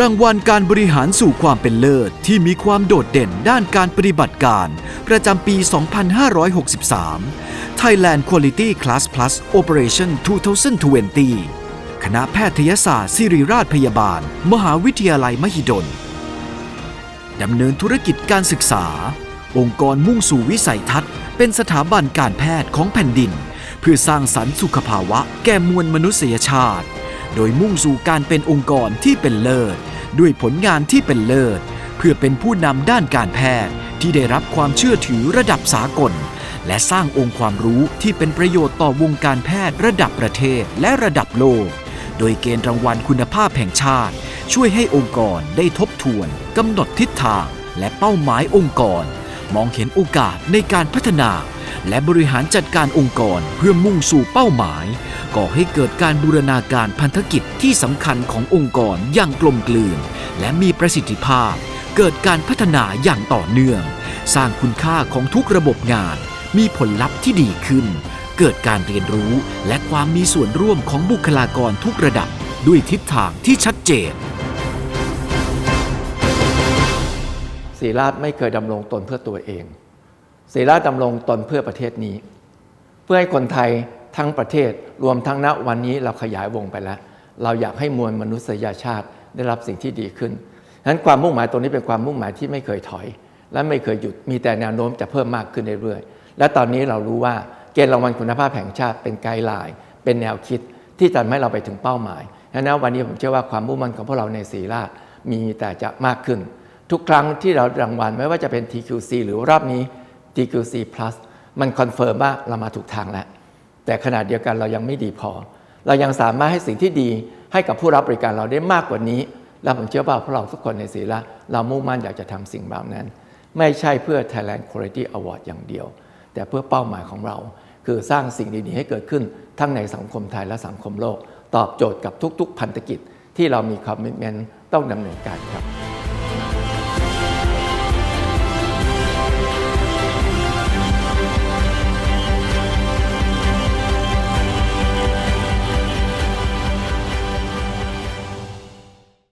รางวัลการบริหารสู่ความเป็นเลิศ ที่มีความโดดเด่นด้านการปฏิบัติการ ประจำปี 2563 Thailand Quality Class Plus Operation 2020 คณะแพทยศาสตร์ศิริราชพยาบาล มหาวิทยาลัยมหิดล ดำเนินธุรกิจการศึกษา องค์กรมุ่งสู่วิสัยทัศน์ เป็นสถาบันการแพทย์ของแผ่นดิน เพื่อสร้างสรรค์สุขภาวะแก่มวลมนุษยชาติ โดยมุ่งสู่การเป็นองค์กรที่เป็นเลิศ ด้วยผลงานที่เป็นเลิศ เพื่อเป็นผู้นำด้านการแพทย์ที่ได้รับความเชื่อถือระดับสากล และสร้างองค์ความรู้ที่เป็นประโยชน์ต่อวงการแพทย์ระดับประเทศและระดับโลก โดยเกณฑ์รางวัลคุณภาพแห่งชาติ ช่วยให้องค์กรได้ทบทวนกำหนดทิศทาง และเป้าหมายองค์กร มองเห็นโอกาสในการพัฒนา และบริหารจัดการองค์กรเพื่อมุ่งสู่เป้าหมาย ก่อให้เกิดการบูรณาการพันธกิจที่สำคัญขององค์กรอย่างกลมกลืน และมีประสิทธิภาพ เกิดการพัฒนาอย่างต่อเนื่อง สร้างคุณค่าของทุกระบบงาน มีผลลัพธ์ที่ดีขึ้น เกิดการเรียนรู้และความมีส่วนร่วมของบุคลากรทุกระดับ ด้วยทิศทางที่ชัดเจนศรีราชไม่เคยดำรงตนเพื่อตัวเอง ศรีราดำรงตนเพื่อประเทศนี้ เพื่อให้คนไทยทั้งประเทศรวมทั้งณวันนี้เราขยายวงไปแล้ว เราอยากให้มวลมนุษยชาติได้รับสิ่งที่ดีขึ้นฉะนั้นความมุ่งหมายตรงนี้เป็นความมุ่งหมายที่ไม่เคยถอย และไม่เคยหยุดมีแต่แนวโน้มจะเพิ่มมากขึ้นเรื่อยๆและตอนนี้เรารู้ว่าเกณฑ์รางวัลคุณภาพแห่งชาติเป็นไกด์ไลน์เป็นแนวคิดที่จะทำให้เราไปถึงเป้าหมายฉะนั้นวันนี้ผมเชื่อว่าความมุ่งมั่นของพวกเราในศรีราชมีแต่จะมากขึ้น ทุกครั้งที่เรารางวัลไม่ว่าจะเป็น TQC หรือรอบนี้ TQC plus มันคอนเฟิร์มว่าเรามาถูกทางแล้ว แต่ขนาดเดียวกันเรายังไม่ดีพอ เรายังสามารถให้สิ่งที่ดีให้กับผู้รับบริการเราได้มากกว่านี้ และผมเชื่อว่าพวกเราทุกคนในศรีราชเรามุ่งมั่นอยากจะทำสิ่งเหล่านั้น ไม่ใช่เพื่อ Thailand Quality Award อย่างเดียว แต่เพื่อเป้าหมายของเรา คือสร้างสิ่งดีๆให้เกิดขึ้นทั้งในสังคมไทยและสังคมโลก ตอบโจทย์กับทุก ๆ พันธกิจที่เรามีคอมมิชเมนต์ต้องดำเนินการครับ